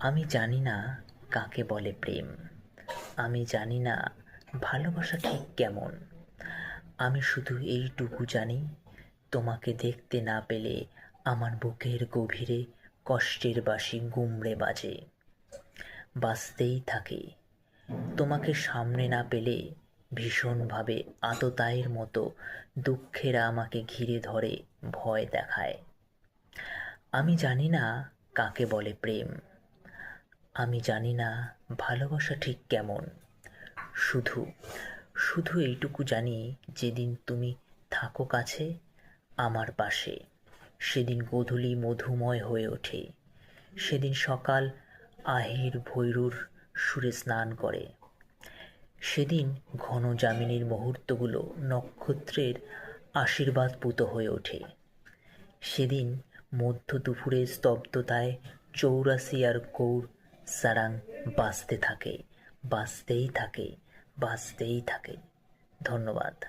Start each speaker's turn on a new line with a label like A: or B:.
A: আমি জানি না কাকে বলে প্রেম। আমি জানি না ভালোবাসা ঠিক কেমন। আমি শুধু এইটুকু জানি, তোমাকে দেখতে না পেলে আমার বুকের গভীরে কষ্টের বাসি গুমড়ে বাজে। বাজতেই থাকে। তোমাকে সামনে না পেলে ভীষণভাবে আততায়ের মতো দুঃখেরা আমাকে ঘিরে ধরে ভয় দেখায়। আমি জানি না কাকে বলে প্রেম। আমি জানি না ভালোবাসা ঠিক কেমন। শুধু শুধু এইটুকু জানি যেদিন তুমি থাকো কাছে, আমার পাশে। সেদিন গোধূলি মধুময় হয়ে ওঠে। সেদিন সকাল আহির ভৈরুর সুরে স্নান করে। সেদিন ঘন জামিনীর মুহূর্তগুলো নক্ষত্রের আশীর্বাদ পুত হয়ে ওঠে। সেদিন মধ্য দুপুরের স্তব্ধতায় চৌরাশি আর গৌর সারাং বাঁচতে থাকে বাঁচতেই থাকে বাঁচতেই থাকে। ধন্যবাদ।